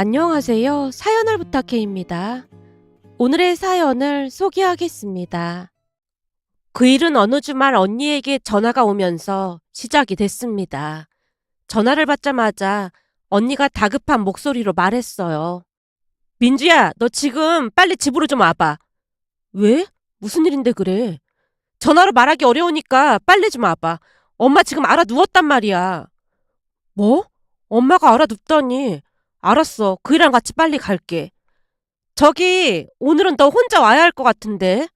안녕하세요. 사연을 부탁해입니다. 오늘의 사연을 소개하겠습니다. 그 일은 어느 주말 언니에게 전화가 오면서 시작이 됐습니다. 전화를 받자마자 언니가 다급한 목소리로 말했어요. 민주야, 너 지금 빨리 집으로 좀 와봐. 왜? 무슨 일인데 그래? 전화로 말하기 어려우니까 빨리 좀 와봐. 엄마 지금 알아 누웠단 말이야. 뭐? 엄마가 알아 눕다니. 알았어. 그 일랑 같이 빨리 갈게. 저기, 오늘은 너 혼자 와야 할 것 같은데.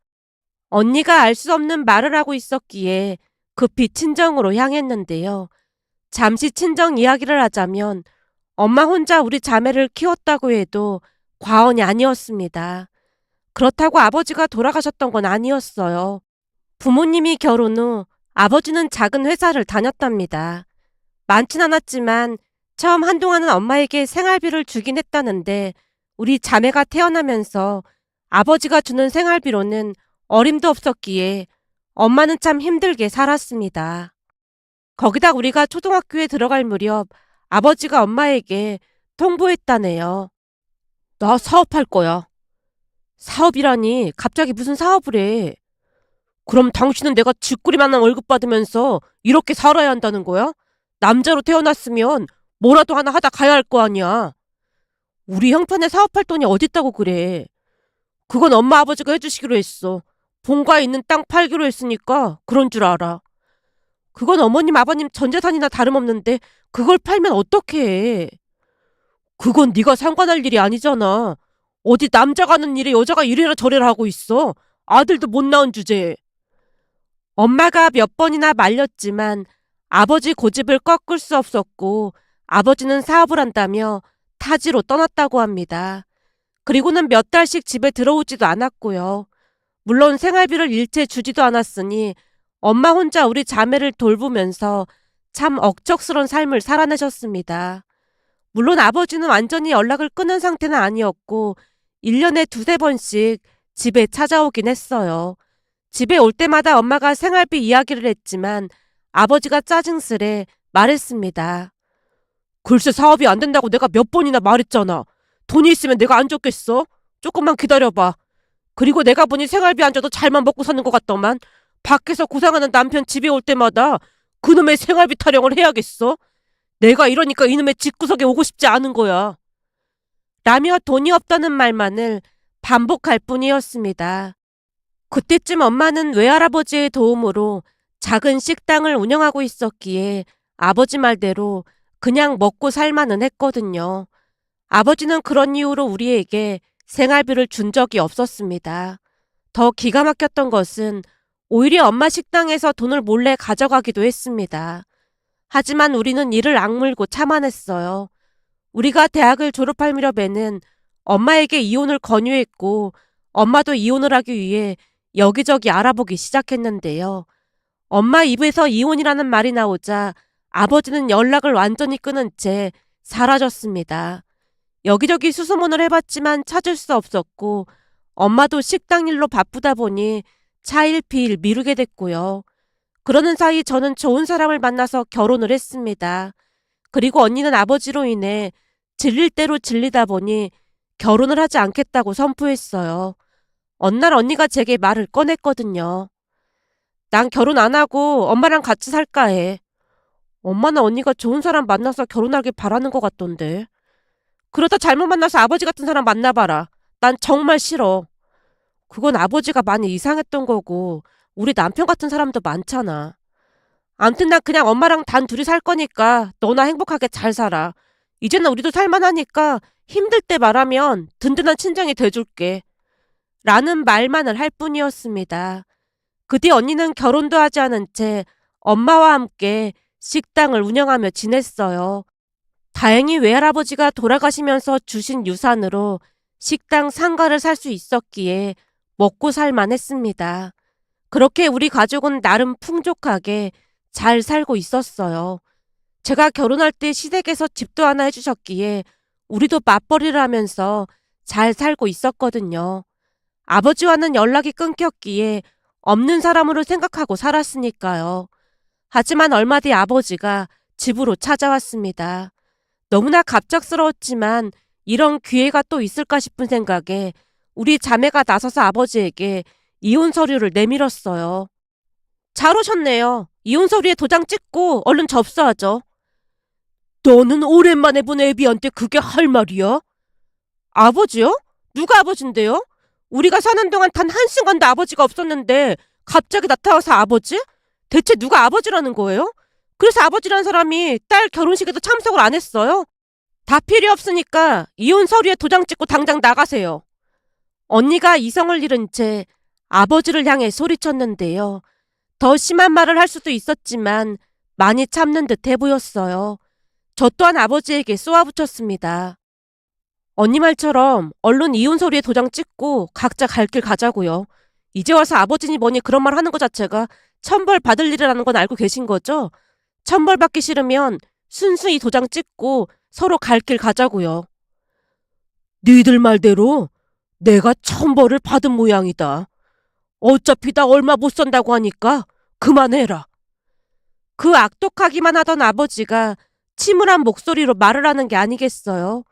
언니가 알 수 없는 말을 하고 있었기에 급히 친정으로 향했는데요. 잠시 친정 이야기를 하자면 엄마 혼자 우리 자매를 키웠다고 해도 과언이 아니었습니다. 그렇다고 아버지가 돌아가셨던 건 아니었어요. 부모님이 결혼 후 아버지는 작은 회사를 다녔답니다. 많진 않았지만 처음 한동안은 엄마에게 생활비를 주긴 했다는데 우리 자매가 태어나면서 아버지가 주는 생활비로는 어림도 없었기에 엄마는 참 힘들게 살았습니다. 거기다 우리가 초등학교에 들어갈 무렵 아버지가 엄마에게 통보했다네요. 나 사업할 거야. 사업이라니 갑자기 무슨 사업을 해. 그럼 당신은 내가 쥐꼬리만한 월급 받으면서 이렇게 살아야 한다는 거야? 남자로 태어났으면 뭐라도 하나 하다 가야 할 거 아니야. 우리 형편에 사업할 돈이 어딨다고 그래. 그건 엄마 아버지가 해주시기로 했어. 본가에 있는 땅 팔기로 했으니까 그런 줄 알아. 그건 어머님 아버님 전재산이나 다름없는데 그걸 팔면 어떻게 해. 그건 네가 상관할 일이 아니잖아. 어디 남자가 하는 일에 여자가 이래라 저래라 하고 있어. 아들도 못 낳은 주제에. 엄마가 몇 번이나 말렸지만 아버지 고집을 꺾을 수 없었고 아버지는 사업을 한다며 타지로 떠났다고 합니다. 그리고는 몇 달씩 집에 들어오지도 않았고요. 물론 생활비를 일체 주지도 않았으니 엄마 혼자 우리 자매를 돌보면서 참 억척스런 삶을 살아내셨습니다. 물론 아버지는 완전히 연락을 끊은 상태는 아니었고 1년에 두세 번씩 집에 찾아오긴 했어요. 집에 올 때마다 엄마가 생활비 이야기를 했지만 아버지가 짜증스레 말했습니다. 글쎄 사업이 안 된다고 내가 몇 번이나 말했잖아. 돈이 있으면 내가 안 줬겠어? 조금만 기다려봐. 그리고 내가 보니 생활비 안 줘도 잘만 먹고 사는 것 같더만 밖에서 고생하는 남편 집에 올 때마다 그놈의 생활비 타령을 해야겠어? 내가 이러니까 이놈의 집구석에 오고 싶지 않은 거야. 라며 돈이 없다는 말만을 반복할 뿐이었습니다. 그때쯤 엄마는 외할아버지의 도움으로 작은 식당을 운영하고 있었기에 아버지 말대로 그냥 먹고 살만은 했거든요. 아버지는 그런 이유로 우리에게 생활비를 준 적이 없었습니다. 더 기가 막혔던 것은 오히려 엄마 식당에서 돈을 몰래 가져가기도 했습니다. 하지만 우리는 이를 악물고 참아냈어요. 우리가 대학을 졸업할 무렵에는 엄마에게 이혼을 권유했고 엄마도 이혼을 하기 위해 여기저기 알아보기 시작했는데요. 엄마 입에서 이혼이라는 말이 나오자 아버지는 연락을 완전히 끊은 채 사라졌습니다. 여기저기 수소문을 해봤지만 찾을 수 없었고 엄마도 식당 일로 바쁘다 보니 차일피일 미루게 됐고요. 그러는 사이 저는 좋은 사람을 만나서 결혼을 했습니다. 그리고 언니는 아버지로 인해 질릴 대로 질리다 보니 결혼을 하지 않겠다고 선포했어요. 어느 날 언니가 제게 말을 꺼냈거든요. 난 결혼 안 하고 엄마랑 같이 살까 해. 엄마는 언니가 좋은 사람 만나서 결혼하길 바라는 것 같던데. 그러다 잘못 만나서 아버지 같은 사람 만나봐라. 난 정말 싫어. 그건 아버지가 많이 이상했던 거고 우리 남편 같은 사람도 많잖아. 암튼 난 그냥 엄마랑 단 둘이 살 거니까 너나 행복하게 잘 살아. 이제는 우리도 살만하니까 힘들 때 말하면 든든한 친정이 돼줄게. 라는 말만을 할 뿐이었습니다. 그 뒤 언니는 결혼도 하지 않은 채 엄마와 함께 식당을 운영하며 지냈어요. 다행히 외할아버지가 돌아가시면서 주신 유산으로 식당 상가를 살 수 있었기에 먹고 살만 했습니다. 그렇게 우리 가족은 나름 풍족하게 잘 살고 있었어요. 제가 결혼할 때 시댁에서 집도 하나 해주셨기에 우리도 맞벌이를 하면서 잘 살고 있었거든요. 아버지와는 연락이 끊겼기에 없는 사람으로 생각하고 살았으니까요. 하지만 얼마 뒤 아버지가 집으로 찾아왔습니다. 너무나 갑작스러웠지만 이런 기회가 또 있을까 싶은 생각에 우리 자매가 나서서 아버지에게 이혼 서류를 내밀었어요. 잘 오셨네요. 이혼 서류에 도장 찍고 얼른 접수하죠. 너는 오랜만에 본 애비한테 그게 할 말이야? 아버지요? 누가 아버지인데요? 우리가 사는 동안 단 한순간도 아버지가 없었는데 갑자기 나타나서 아버지? 대체 누가 아버지라는 거예요? 그래서 아버지라는 사람이 딸 결혼식에도 참석을 안 했어요? 다 필요 없으니까 이혼 서류에 도장 찍고 당장 나가세요. 언니가 이성을 잃은 채 아버지를 향해 소리쳤는데요. 더 심한 말을 할 수도 있었지만 많이 참는 듯해 보였어요. 저 또한 아버지에게 쏘아붙였습니다. 언니 말처럼 얼른 이혼 서류에 도장 찍고 각자 갈 길 가자고요. 이제 와서 아버지니 뭐니 그런 말 하는 것 자체가 천벌 받을 일이라는 건 알고 계신 거죠? 천벌 받기 싫으면 순수히 도장 찍고 서로 갈 길 가자고요. 니들 말대로 내가 천벌을 받은 모양이다. 어차피 나 얼마 못 산다고 하니까 그만해라. 그 악독하기만 하던 아버지가 침울한 목소리로 말을 하는 게 아니겠어요.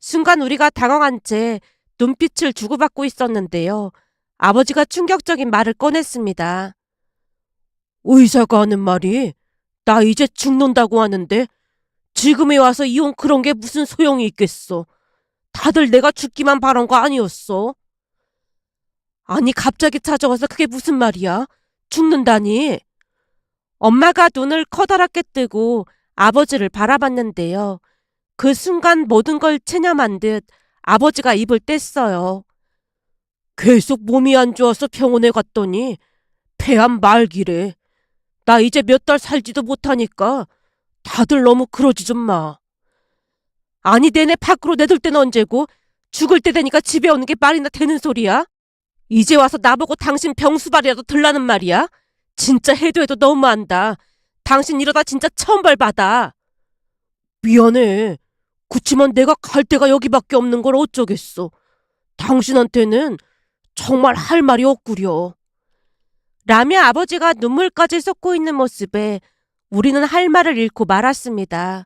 순간 우리가 당황한 채 눈빛을 주고받고 있었는데요. 아버지가 충격적인 말을 꺼냈습니다. 의사가 하는 말이 나 이제 죽는다고 하는데 지금에 와서 이혼 그런 게 무슨 소용이 있겠어. 다들 내가 죽기만 바란 거 아니었어. 아니 갑자기 찾아와서 그게 무슨 말이야? 죽는다니. 엄마가 눈을 커다랗게 뜨고 아버지를 바라봤는데요. 그 순간 모든 걸 체념한 듯 아버지가 입을 뗐어요. 계속 몸이 안 좋아서 병원에 갔더니 폐암 말기래. 나 이제 몇 달 살지도 못하니까 다들 너무 그러지 좀 마. 아니 내내 밖으로 내둘 때는 언제고 죽을 때 되니까 집에 오는 게 말이나 되는 소리야? 이제 와서 나보고 당신 병수발이라도 들라는 말이야? 진짜 해도 해도 너무한다. 당신 이러다 진짜 처벌 받아. 미안해. 그치만 내가 갈 데가 여기밖에 없는 걸 어쩌겠어. 당신한테는 정말 할 말이 없구려. 라며 아버지가 눈물까지 쏟고 있는 모습에 우리는 할 말을 잃고 말았습니다.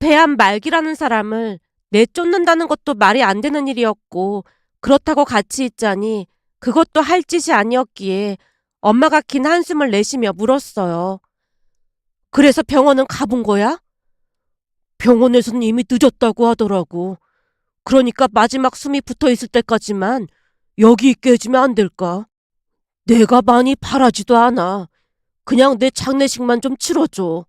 배암 말기라는 사람을 내쫓는다는 것도 말이 안 되는 일이었고 그렇다고 같이 있자니 그것도 할 짓이 아니었기에 엄마가 긴 한숨을 내쉬며 물었어요. 그래서 병원은 가본 거야? 병원에서는 이미 늦었다고 하더라고. 그러니까 마지막 숨이 붙어 있을 때까지만 여기 있게 해주면 안 될까? 내가 많이 바라지도 않아. 그냥 내 장례식만 좀 치러줘.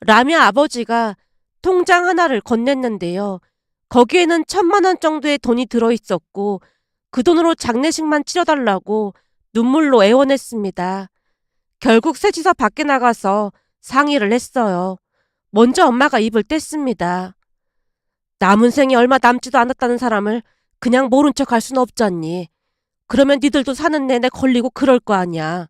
라며 아버지가 통장 하나를 건넸는데요. 거기에는 천만 원 정도의 돈이 들어 있었고 그 돈으로 장례식만 치러달라고 눈물로 애원했습니다. 결국 셋이서 밖에 나가서 상의를 했어요. 먼저 엄마가 입을 뗐습니다. 남은 생이 얼마 남지도 않았다는 사람을 그냥 모른 척할순 없잖니. 그러면 니들도 사는 내내 걸리고 그럴 거 아니야.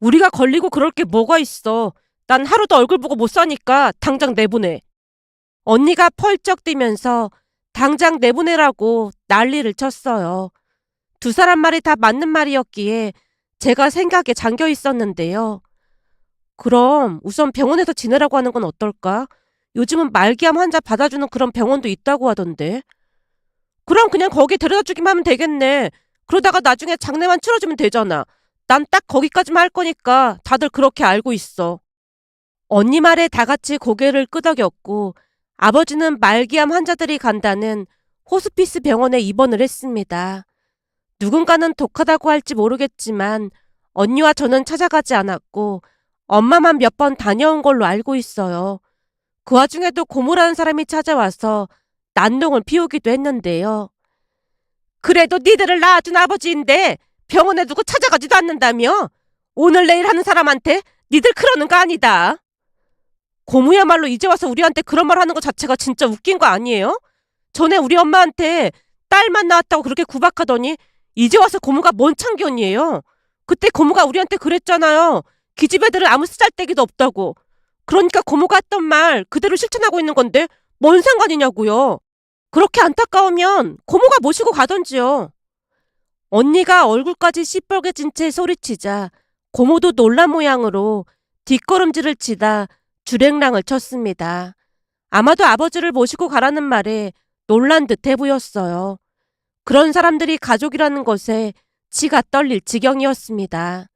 우리가 걸리고 그럴 게 뭐가 있어. 난 하루도 얼굴 보고 못 사니까 당장 내보내. 언니가 펄쩍 뛰면서 당장 내보내라고 난리를 쳤어요. 두 사람 말이 다 맞는 말이었기에 제가 생각에 잠겨 있었는데요. 그럼 우선 병원에서 지내라고 하는 건 어떨까? 요즘은 말기암 환자 받아주는 그런 병원도 있다고 하던데. 그럼 그냥 거기 데려다 주기만 하면 되겠네. 그러다가 나중에 장례만 치러주면 되잖아. 난 딱 거기까지만 할 거니까 다들 그렇게 알고 있어. 언니 말에 다 같이 고개를 끄덕였고 아버지는 말기암 환자들이 간다는 호스피스 병원에 입원을 했습니다. 누군가는 독하다고 할지 모르겠지만 언니와 저는 찾아가지 않았고 엄마만 몇 번 다녀온 걸로 알고 있어요. 그 와중에도 고모라는 사람이 찾아와서 난동을 피우기도 했는데요. 그래도 니들을 낳아준 아버지인데 병원에 두고 찾아가지도 않는다며? 오늘 내일 하는 사람한테 니들 그러는 거 아니다. 고모야말로 이제 와서 우리한테 그런 말 하는 것 자체가 진짜 웃긴 거 아니에요? 전에 우리 엄마한테 딸만 낳았다고 그렇게 구박하더니 이제 와서 고모가 뭔 참견이에요? 그때 고모가 우리한테 그랬잖아요. 기집애들은 아무 쓰잘데기도 없다고. 그러니까 고모가 했던 말 그대로 실천하고 있는 건데 뭔 상관이냐고요. 그렇게 안타까우면 고모가 모시고 가던지요. 언니가 얼굴까지 시뻘개진 채 소리치자 고모도 놀란 모양으로 뒷걸음질을 치다 주랭랑을 쳤습니다. 아마도 아버지를 모시고 가라는 말에 놀란 듯해 보였어요. 그런 사람들이 가족이라는 것에 치가 떨릴 지경이었습니다.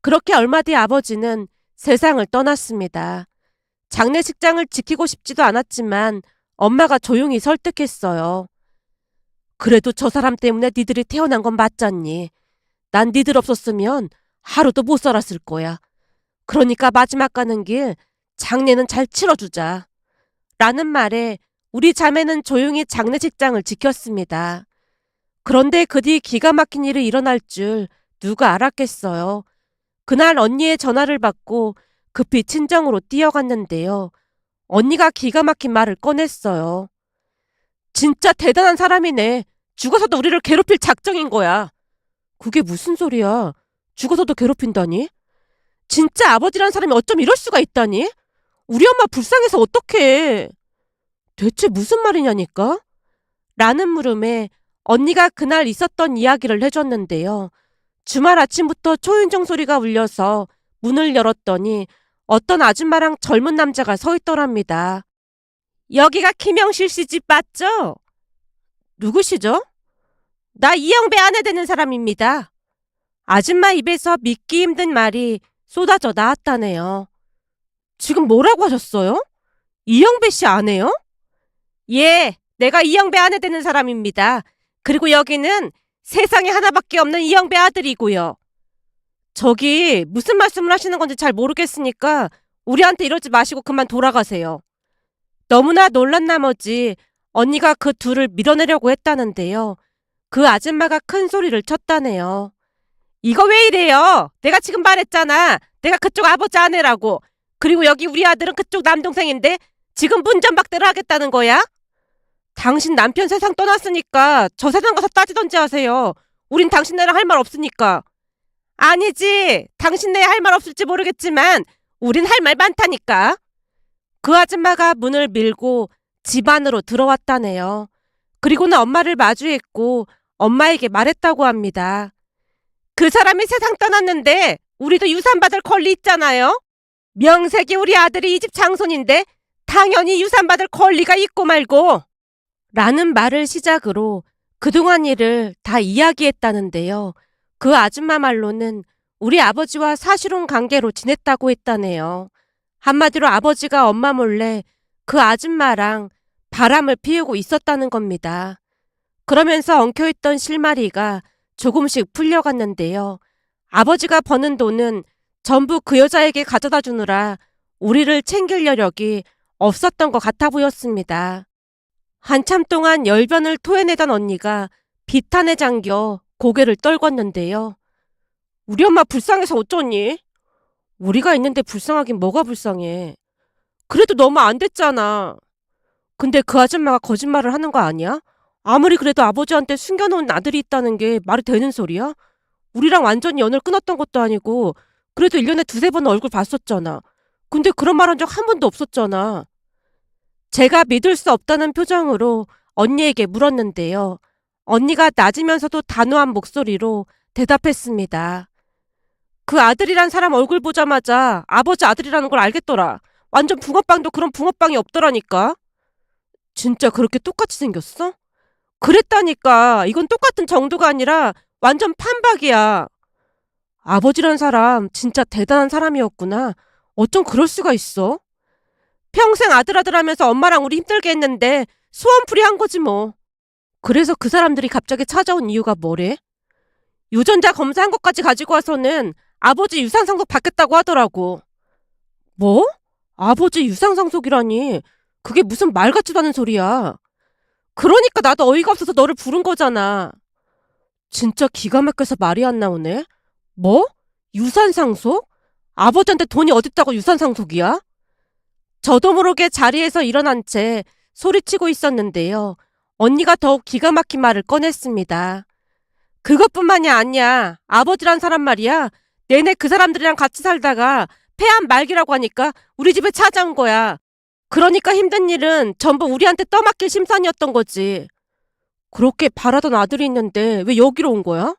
그렇게 얼마 뒤 아버지는 세상을 떠났습니다. 장례식장을 지키고 싶지도 않았지만 엄마가 조용히 설득했어요. 그래도 저 사람 때문에 니들이 태어난 건 맞잖니. 난 니들 없었으면 하루도 못 살았을 거야. 그러니까 마지막 가는 길 장례는 잘 치러주자. 라는 말에 우리 자매는 조용히 장례식장을 지켰습니다. 그런데 그 뒤 기가 막힌 일이 일어날 줄 누가 알았겠어요. 그날 언니의 전화를 받고 급히 친정으로 뛰어갔는데요. 언니가 기가 막힌 말을 꺼냈어요. 진짜 대단한 사람이네. 죽어서도 우리를 괴롭힐 작정인 거야. 그게 무슨 소리야? 죽어서도 괴롭힌다니? 진짜 아버지란 사람이 어쩜 이럴 수가 있다니? 우리 엄마 불쌍해서 어떡해. 대체 무슨 말이냐니까? 라는 물음에 언니가 그날 있었던 이야기를 해줬는데요. 주말 아침부터 초인종 소리가 울려서 문을 열었더니 어떤 아줌마랑 젊은 남자가 서 있더랍니다. 여기가 김영실 씨 집 맞죠? 누구시죠? 나 이영배 아내 되는 사람입니다. 아줌마 입에서 믿기 힘든 말이 쏟아져 나왔다네요. 지금 뭐라고 하셨어요? 이영배 씨 아내요? 예, 내가 이영배 아내 되는 사람입니다. 그리고 여기는 세상에 하나밖에 없는 이영배 아들이고요. 저기 무슨 말씀을 하시는 건지 잘 모르겠으니까 우리한테 이러지 마시고 그만 돌아가세요. 너무나 놀란 나머지 언니가 그 둘을 밀어내려고 했다는데요. 그 아줌마가 큰 소리를 쳤다네요. 이거 왜 이래요? 내가 지금 말했잖아. 내가 그쪽 아버지 아내라고. 그리고 여기 우리 아들은 그쪽 남동생인데 지금 문전박대를 하겠다는 거야? 당신 남편 세상 떠났으니까 저 세상 가서 따지던지 하세요. 우린 당신네랑 할 말 없으니까. 아니지. 당신네 할말 없을지 모르겠지만 우린 할 말 많다니까. 그 아줌마가 문을 밀고 집 안으로 들어왔다네요. 그리고는 엄마를 마주했고 엄마에게 말했다고 합니다. 그 사람이 세상 떠났는데 우리도 유산받을 권리 있잖아요. 명색이 우리 아들이 이 집 장손인데 당연히 유산받을 권리가 있고 말고. 라는 말을 시작으로 그동안 일을 다 이야기했다는데요. 그 아줌마 말로는 우리 아버지와 사실혼 관계로 지냈다고 했다네요. 한마디로 아버지가 엄마 몰래 그 아줌마랑 바람을 피우고 있었다는 겁니다. 그러면서 엉켜있던 실마리가 조금씩 풀려갔는데요. 아버지가 버는 돈은 전부 그 여자에게 가져다 주느라 우리를 챙길 여력이 없었던 것 같아 보였습니다. 한참 동안 열변을 토해내던 언니가 비탄에 잠겨 고개를 떨궜는데요. 우리 엄마 불쌍해서 어쩌니? 우리가 있는데 불쌍하긴 뭐가 불쌍해. 그래도 너무 안 됐잖아. 근데 그 아줌마가 거짓말을 하는 거 아니야? 아무리 그래도 아버지한테 숨겨놓은 아들이 있다는 게 말이 되는 소리야? 우리랑 완전히 연을 끊었던 것도 아니고 그래도 1년에 두세 번 얼굴 봤었잖아. 근데 그런 말 한 적 한 번도 없었잖아. 제가 믿을 수 없다는 표정으로 언니에게 물었는데요. 언니가 낮으면서도 단호한 목소리로 대답했습니다. 그 아들이란 사람 얼굴 보자마자 아버지 아들이라는 걸 알겠더라. 완전 붕어빵도 그런 붕어빵이 없더라니까. 진짜 그렇게 똑같이 생겼어? 그랬다니까. 이건 똑같은 정도가 아니라 완전 판박이야. 아버지란 사람 진짜 대단한 사람이었구나. 어쩜 그럴 수가 있어? 평생 아들아들 하면서 엄마랑 우리 힘들게 했는데 소원풀이 한 거지 뭐. 그래서 그 사람들이 갑자기 찾아온 이유가 뭐래? 유전자 검사한 것까지 가지고 와서는 아버지 유산 상속 받겠다고 하더라고. 뭐? 아버지 유상상속이라니. 그게 무슨 말 같지도 않은 소리야. 그러니까 나도 어이가 없어서 너를 부른 거잖아. 진짜 기가 막혀서 말이 안 나오네. 뭐? 유산 상속? 아버지한테 돈이 어딨다고 유산 상속이야? 저도 모르게 자리에서 일어난 채 소리치고 있었는데요. 언니가 더욱 기가 막힌 말을 꺼냈습니다. 그것뿐만이 아니야. 아버지란 사람 말이야. 내내 그 사람들이랑 같이 살다가 폐암 말기라고 하니까 우리 집에 찾아온 거야. 그러니까 힘든 일은 전부 우리한테 떠맡길 심산이었던 거지. 그렇게 바라던 아들이 있는데 왜 여기로 온 거야?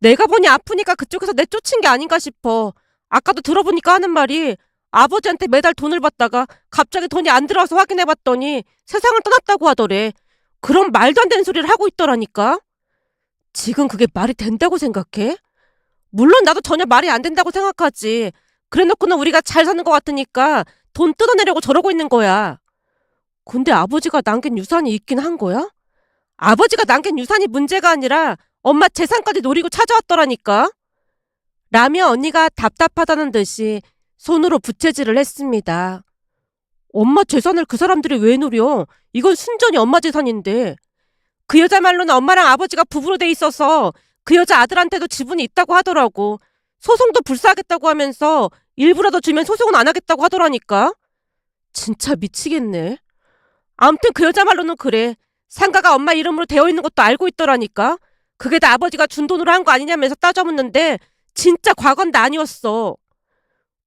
내가 보니 아프니까 그쪽에서 내 쫓은 게 아닌가 싶어. 아까도 들어보니까 하는 말이 아버지한테 매달 돈을 받다가 갑자기 돈이 안 들어와서 확인해 봤더니 세상을 떠났다고 하더래. 그런 말도 안 되는 소리를 하고 있더라니까. 지금 그게 말이 된다고 생각해? 물론 나도 전혀 말이 안 된다고 생각하지. 그래놓고는 우리가 잘 사는 것 같으니까 돈 뜯어내려고 저러고 있는 거야. 근데 아버지가 남긴 유산이 있긴 한 거야? 아버지가 남긴 유산이 문제가 아니라 엄마 재산까지 노리고 찾아왔더라니까. 라며 언니가 답답하다는 듯이 손으로 부채질을 했습니다. 엄마 재산을 그 사람들이 왜 노려? 이건 순전히 엄마 재산인데. 그 여자 말로는 엄마랑 아버지가 부부로 돼 있어서 그 여자 아들한테도 지분이 있다고 하더라고. 소송도 불사하겠다고 하면서 일부라도 주면 소송은 안 하겠다고 하더라니까. 진짜 미치겠네. 아무튼 그 여자 말로는 그래. 상가가 엄마 이름으로 되어 있는 것도 알고 있더라니까. 그게 다 아버지가 준 돈으로 한 거 아니냐면서 따져묻는데 진짜 과거는 아니었어.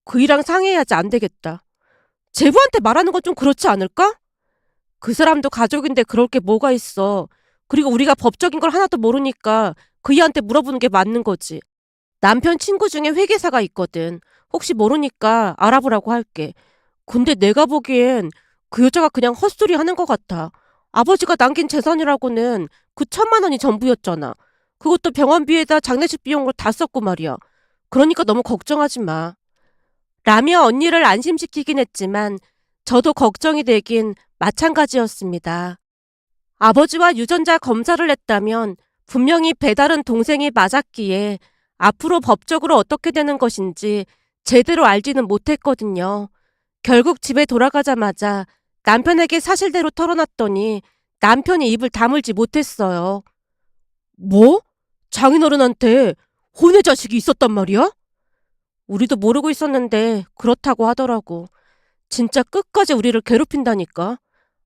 그이랑 상의해야지 안 되겠다. 제부한테 말하는 건 좀 그렇지 않을까? 그 사람도 가족인데 그럴 게 뭐가 있어. 그리고 우리가 법적인 걸 하나도 모르니까 그이한테 물어보는 게 맞는 거지. 남편 친구 중에 회계사가 있거든. 혹시 모르니까 알아보라고 할게. 근데 내가 보기엔 그 여자가 그냥 헛소리 하는 것 같아. 아버지가 남긴 재산이라고는 그 천만 원이 전부였잖아. 그것도 병원비에다 장례식 비용으로 다 썼고 말이야. 그러니까 너무 걱정하지 마. 라며 언니를 안심시키긴 했지만 저도 걱정이 되긴 마찬가지였습니다. 아버지와 유전자 검사를 했다면 분명히 배달은 동생이 맞았기에 앞으로 법적으로 어떻게 되는 것인지 제대로 알지는 못했거든요. 결국 집에 돌아가자마자 남편에게 사실대로 털어놨더니 남편이 입을 다물지 못했어요. 뭐? 장인어른한테 혼의 자식이 있었단 말이야? 우리도 모르고 있었는데 그렇다고 하더라고. 진짜 끝까지 우리를 괴롭힌다니까.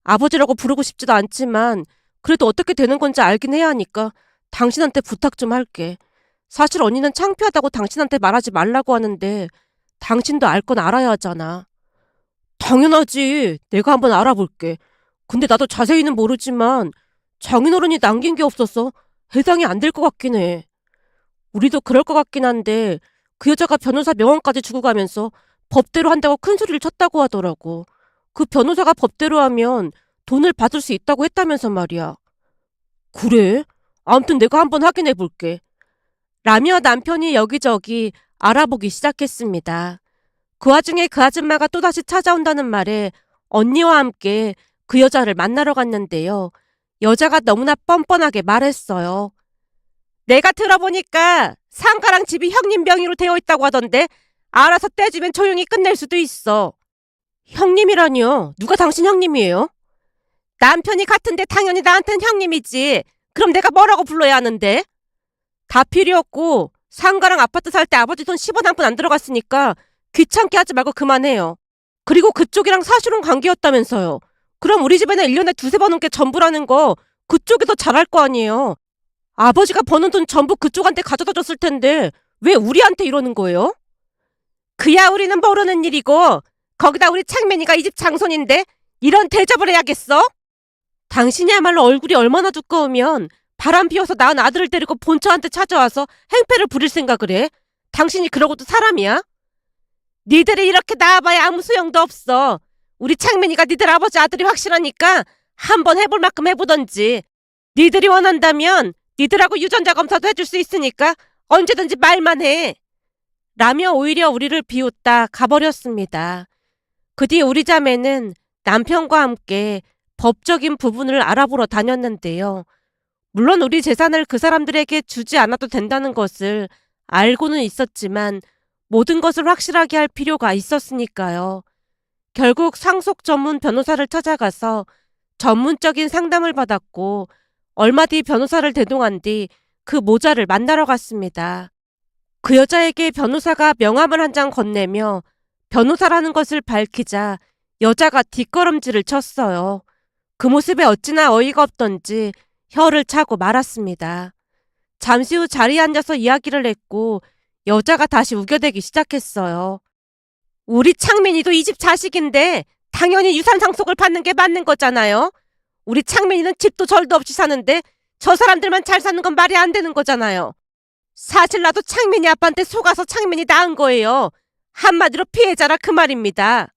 아버지라고 부르고 싶지도 않지만 그래도 어떻게 되는 건지 알긴 해야 하니까 당신한테 부탁 좀 할게. 사실 언니는 창피하다고 당신한테 말하지 말라고 하는데 당신도 알 건 알아야 하잖아. 당연하지. 내가 한번 알아볼게. 근데 나도 자세히는 모르지만 장인어른이 남긴 게 없어서 해당이 안 될 것 같긴 해. 우리도 그럴 것 같긴 한데 그 여자가 변호사 명함까지 주고 가면서 법대로 한다고 큰 소리를 쳤다고 하더라고. 그 변호사가 법대로 하면 돈을 받을 수 있다고 했다면서 말이야. 그래? 아무튼 내가 한번 확인해 볼게. 라며 남편이 여기저기 알아보기 시작했습니다. 그 와중에 그 아줌마가 또다시 찾아온다는 말에 언니와 함께 그 여자를 만나러 갔는데요. 여자가 너무나 뻔뻔하게 말했어요. 내가 들어보니까 상가랑 집이 형님 명의로 되어 있다고 하던데 알아서 떼주면 조용히 끝낼 수도 있어. 형님이라니요? 누가 당신 형님이에요? 남편이 같은데 당연히 나한텐 형님이지. 그럼 내가 뭐라고 불러야 하는데? 다 필요 없고 상가랑 아파트 살 때 아버지 돈 10원 한 푼 안 들어갔으니까 귀찮게 하지 말고 그만해요. 그리고 그쪽이랑 사실혼 관계였다면서요. 그럼 우리 집에는 1년에 두세 번 넘게 전부라는 거 그쪽이 더 잘할 거 아니에요. 아버지가 버는 돈 전부 그쪽한테 가져다 줬을 텐데 왜 우리한테 이러는 거예요? 그야 우리는 모르는 일이고 거기다 우리 창맨이가 이 집 장손인데 이런 대접을 해야겠어? 당신이야말로 얼굴이 얼마나 두꺼우면 바람 피워서 낳은 아들을 데리고 본처한테 찾아와서 행패를 부릴 생각을 해? 당신이 그러고도 사람이야? 니들이 이렇게 나와봐야 아무 소용도 없어. 우리 창민이가 니들 아버지 아들이 확실하니까 한번 해볼 만큼 해보던지. 니들이 원한다면 니들하고 유전자 검사도 해줄 수 있으니까 언제든지 말만 해. 라며 오히려 우리를 비웃다 가버렸습니다. 그 뒤 우리 자매는 남편과 함께 법적인 부분을 알아보러 다녔는데요. 물론 우리 재산을 그 사람들에게 주지 않아도 된다는 것을 알고는 있었지만 모든 것을 확실하게 할 필요가 있었으니까요. 결국 상속 전문 변호사를 찾아가서 전문적인 상담을 받았고 얼마 뒤 변호사를 대동한 뒤 그 모자를 만나러 갔습니다. 그 여자에게 변호사가 명함을 한 장 건네며 변호사라는 것을 밝히자 여자가 뒷걸음질을 쳤어요. 그 모습에 어찌나 어이가 없던지 혀를 차고 말았습니다. 잠시 후 자리에 앉아서 이야기를 했고 여자가 다시 우겨대기 시작했어요. 우리 창민이도 이 집 자식인데 당연히 유산 상속을 받는 게 맞는 거잖아요. 우리 창민이는 집도 절도 없이 사는데 저 사람들만 잘 사는 건 말이 안 되는 거잖아요. 사실 나도 창민이 아빠한테 속아서 창민이 낳은 거예요. 한마디로 피해자라 그 말입니다.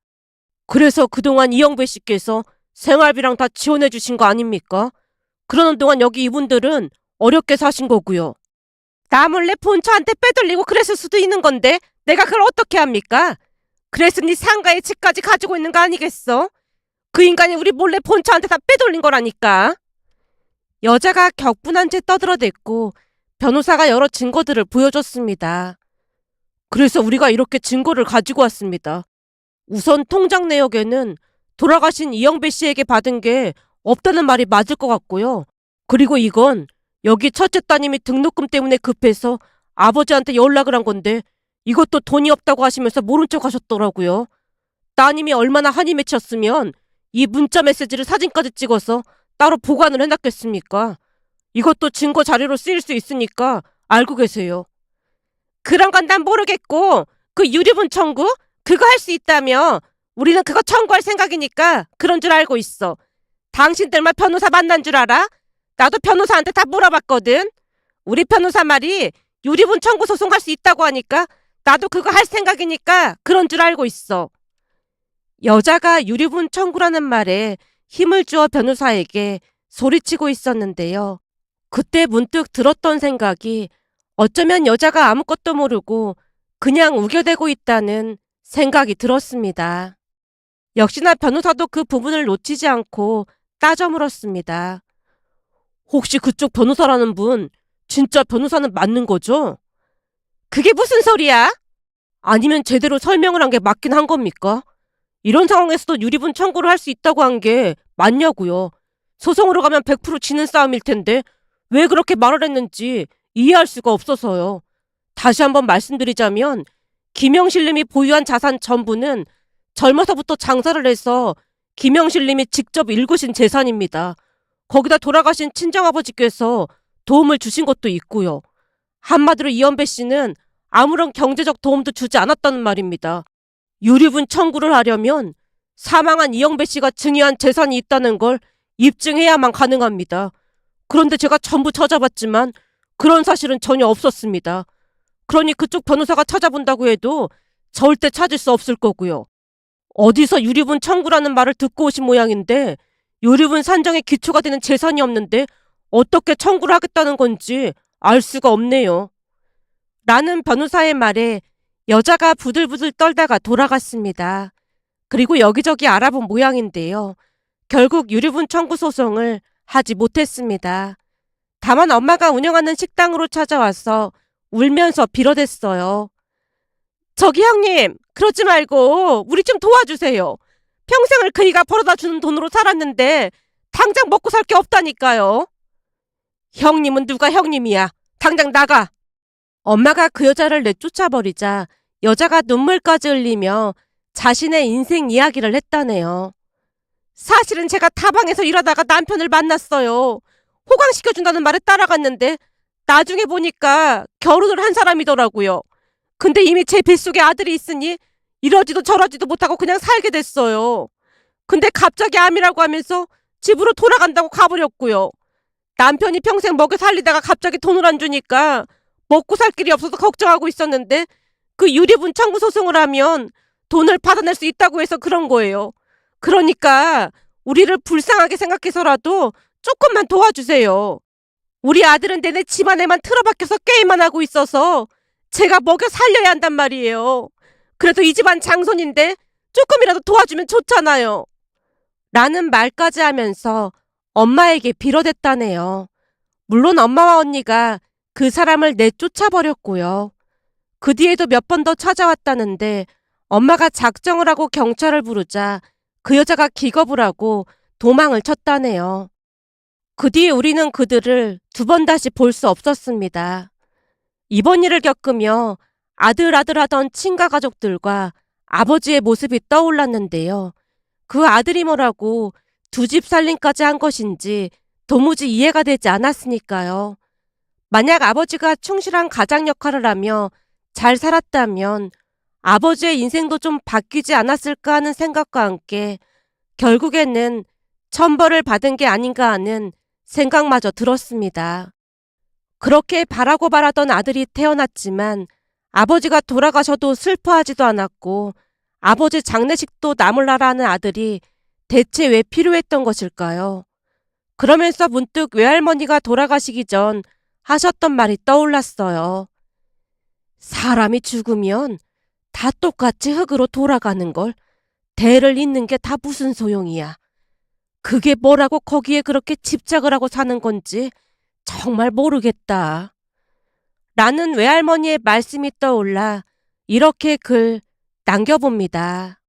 그래서 그동안 이영배 씨께서 생활비랑 다 지원해 주신 거 아닙니까? 그러는 동안 여기 이분들은 어렵게 사신 거고요. 나 몰래 본처한테 빼돌리고 그랬을 수도 있는 건데 내가 그걸 어떻게 합니까? 그랬으니 상가의 집까지 가지고 있는 거 아니겠어? 그 인간이 우리 몰래 본처한테 다 빼돌린 거라니까. 여자가 격분한 채 떠들어댔고 변호사가 여러 증거들을 보여줬습니다. 그래서 우리가 이렇게 증거를 가지고 왔습니다. 우선 통장 내역에는 돌아가신 이영배 씨에게 받은 게 없다는 말이 맞을 것 같고요. 그리고 이건 여기 첫째 따님이 등록금 때문에 급해서 아버지한테 연락을 한 건데 이것도 돈이 없다고 하시면서 모른 척 하셨더라고요. 따님이 얼마나 한이 맺혔으면 이 문자 메시지를 사진까지 찍어서 따로 보관을 해놨겠습니까? 이것도 증거 자료로 쓰일 수 있으니까 알고 계세요. 그런 건 난 모르겠고 그 유류분 청구 그거 할 수 있다며 우리는 그거 청구할 생각이니까 그런 줄 알고 있어. 당신들만 변호사 만난 줄 알아? 나도 변호사한테 다 물어봤거든. 우리 변호사 말이 유류분 청구 소송할 수 있다고 하니까 나도 그거 할 생각이니까 그런 줄 알고 있어. 여자가 유류분 청구라는 말에 힘을 주어 변호사에게 소리치고 있었는데요. 그때 문득 들었던 생각이 어쩌면 여자가 아무것도 모르고 그냥 우겨대고 있다는 생각이 들었습니다. 역시나 변호사도 그 부분을 놓치지 않고 따져 물었습니다. 혹시 그쪽 변호사라는 분 진짜 변호사는 맞는 거죠? 그게 무슨 소리야? 아니면 제대로 설명을 한 게 맞긴 한 겁니까? 이런 상황에서도 유리분 청구를 할 수 있다고 한 게 맞냐고요. 소송으로 가면 100% 지는 싸움일 텐데 왜 그렇게 말을 했는지 이해할 수가 없어서요. 다시 한번 말씀드리자면 김영실님이 보유한 자산 전부는 젊어서부터 장사를 해서 김영실님이 직접 일구신 재산입니다. 거기다 돌아가신 친정아버지께서 도움을 주신 것도 있고요. 한마디로 이연배 씨는 아무런 경제적 도움도 주지 않았다는 말입니다. 유류분 청구를 하려면 사망한 이영배 씨가 증여한 재산이 있다는 걸 입증해야만 가능합니다. 그런데 제가 전부 찾아봤지만 그런 사실은 전혀 없었습니다. 그러니 그쪽 변호사가 찾아본다고 해도 절대 찾을 수 없을 거고요. 어디서 유류분 청구라는 말을 듣고 오신 모양인데 유류분 산정에 기초가 되는 재산이 없는데 어떻게 청구를 하겠다는 건지 알 수가 없네요. 라는 변호사의 말에 여자가 부들부들 떨다가 돌아갔습니다. 그리고 여기저기 알아본 모양인데요. 결국 유류분 청구 소송을 하지 못했습니다. 다만 엄마가 운영하는 식당으로 찾아와서 울면서 빌어댔어요. 저기 형님, 그러지 말고 우리 좀 도와주세요. 평생을 그이가 벌어다 주는 돈으로 살았는데 당장 먹고 살 게 없다니까요. 형님은 누가 형님이야. 당장 나가. 엄마가 그 여자를 내쫓아버리자 여자가 눈물까지 흘리며 자신의 인생 이야기를 했다네요. 사실은 제가 타방에서 일하다가 남편을 만났어요. 호강시켜준다는 말에 따라갔는데 나중에 보니까 결혼을 한 사람이더라고요. 근데 이미 제 뱃속에 아들이 있으니 이러지도 저러지도 못하고 그냥 살게 됐어요. 근데 갑자기 암이라고 하면서 집으로 돌아간다고 가버렸고요. 남편이 평생 먹여 살리다가 갑자기 돈을 안 주니까 먹고 살 길이 없어서 걱정하고 있었는데 그 유리분 청구 소송을 하면 돈을 받아낼 수 있다고 해서 그런 거예요. 그러니까 우리를 불쌍하게 생각해서라도 조금만 도와주세요. 우리 아들은 내내 집안에만 틀어박혀서 게임만 하고 있어서 제가 먹여 살려야 한단 말이에요. 그래도 이 집안 장손인데 조금이라도 도와주면 좋잖아요. 라는 말까지 하면서 엄마에게 빌어댔다네요. 물론 엄마와 언니가 그 사람을 내쫓아버렸고요. 그 뒤에도 몇 번 더 찾아왔다는데 엄마가 작정을 하고 경찰을 부르자 그 여자가 기겁을 하고 도망을 쳤다네요. 그 뒤에 우리는 그들을 두 번 다시 볼 수 없었습니다. 이번 일을 겪으며 아들아들 하던 친가 가족들과 아버지의 모습이 떠올랐는데요. 그 아들이 뭐라고 두 집 살림까지 한 것인지 도무지 이해가 되지 않았으니까요. 만약 아버지가 충실한 가장 역할을 하며 잘 살았다면 아버지의 인생도 좀 바뀌지 않았을까 하는 생각과 함께 결국에는 천벌을 받은 게 아닌가 하는 생각마저 들었습니다. 그렇게 바라고 바라던 아들이 태어났지만 아버지가 돌아가셔도 슬퍼하지도 않았고 아버지 장례식도 나몰라라 하는 아들이 대체 왜 필요했던 것일까요? 그러면서 문득 외할머니가 돌아가시기 전 하셨던 말이 떠올랐어요. 사람이 죽으면 다 똑같이 흙으로 돌아가는 걸 대를 잇는 게 다 무슨 소용이야. 그게 뭐라고 거기에 그렇게 집착을 하고 사는 건지 정말 모르겠다. 라는 외할머니의 말씀이 떠올라 이렇게 글 남겨봅니다.